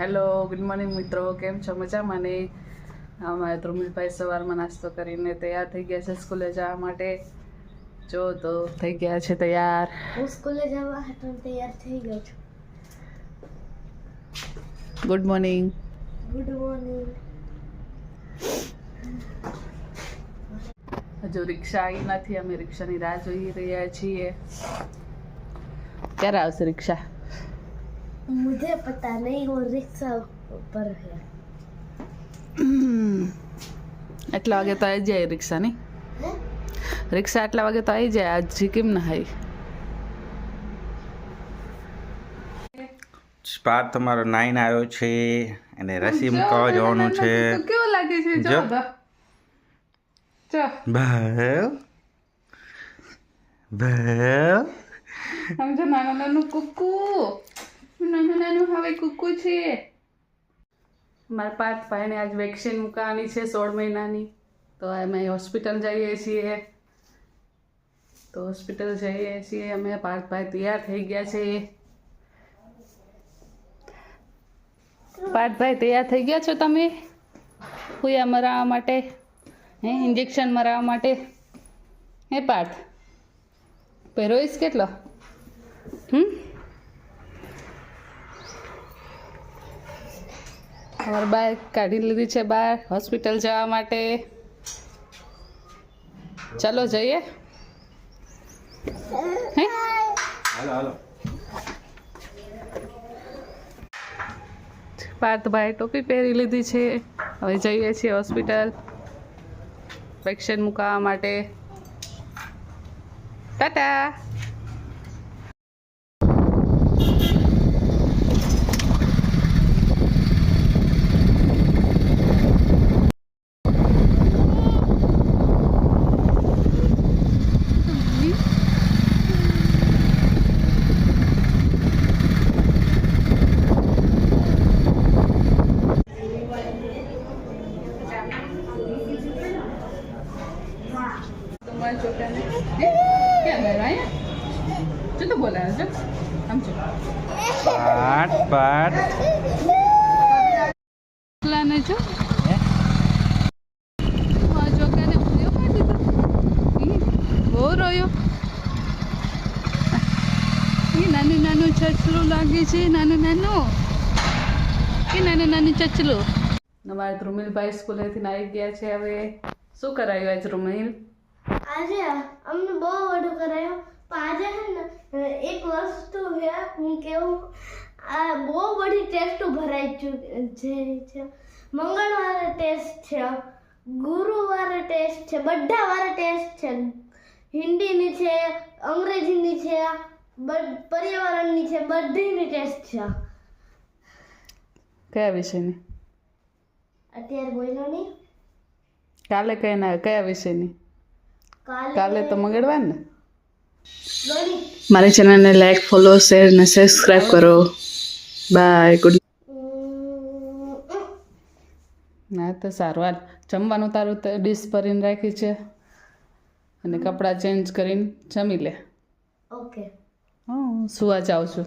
Hello good morning મિત્રો. કેમ છો? મજામાં ને? અમારે ધ્રુમિલભાઈ સવારમાં નાસ્તો કરીને તૈયાર થઈ ગયા છે સ્કૂલે જવા માટે. જો તો થઈ ગયા છે તૈયાર. હું સ્કૂલે જવા હતો તૈયાર થઈ ગયો છું. ગુડ મોર્નિંગ ગુડ મોર્નિંગ હજુ રિક્ષા આવી નથી. અમે રિક્ષાની રાહ જોઈ રહ્યા છીએ. ક્યારે આવશે રિક્ષા? मुझे पता नहीं वो रिक्शा ऊपर है એટલા વાગે તો આવી જાય રિક્ષા નહીં हैं? રિક્ષા આટલા વાગે તો આવી જાય આજ કેમ ના આવી સ્પાર તમારો નાઈન આવ્યો છે અને રસી મૂકવા જવાનું છે કેવું લાગે છે જો. જો તો જો ભાવ ભાવ સમજો નાનું નાનું કુકુ નાનું નાનું હવે કુકુ છે. મારા પાંચ ભાઈને આજ વેક્સિન મૂકવાની છે સોળ મહિનાની. તો અમે હોસ્પિટલ જઈએ છીએ. તો હોસ્પિટલ જઈએ છીએ. અમે પાંચ ભાઈ તૈયાર થઈ ગયા છે. પાંચ ભાઈ તૈયાર થઈ ગયા છો તમે? હુયા મરાવવા માટે? હે ઇન્જેક્શન મરાવવા માટે? હે, પાર્થ? પહેરોઈશ કેટલો? હમ? અમારે બાઇક કાઢી લીધી છે બહાર હોસ્પિટલ જવા માટે. ચાલો જઈએ. હે? પાર્થભાઈ ટોપી પહેરી લીધી છે. હવે જઈએ છીએ હોસ્પિટલ. વેક્સિન મુકાવવા માટે. ટાટા! તો ઈ નાનું નાનું ચચલું લાગે છે નાનું નાનું કે નાનું નાનું ચચલું અમારે ધ્રુમિલભાઈ સ્કૂલેથી આવી ગયા છે હવે શું કરાયું આજ ધ્રુમિલ આજે અમને બહુ વડું કરાયું. પણ આજે છે ને એક વસ્તુ છે હું કેવું આ બહુ બધી ટેસ્ટો ભરાઈ ચૂકી છે. મંગળવારે ટેસ્ટ છે ગુરુવારે ટેસ્ટ છે બધા વારે ટેસ્ટ છે. હિન્દીની છે અંગ્રેજીની છે પર્યાવરણની છે બધીની ટેસ્ટ છે. કયા વિષયની? અત્યારે બોલ્યો નહીં. કાલે કઈ ના કયા વિષયની? કાલે તો મંગળવાર ને મારી ચેનલને લાઈક ફોલો શેર અને સબસ્ક્રાઈબ કરો. Bye good. ના તો સારું. હાલ જમવાનું તારું તો ડીશ ભરીને રાખી છે. અને કપડાં ચેન્જ કરીને જમી લે. ઓકે હું સુવા જાઉં છું.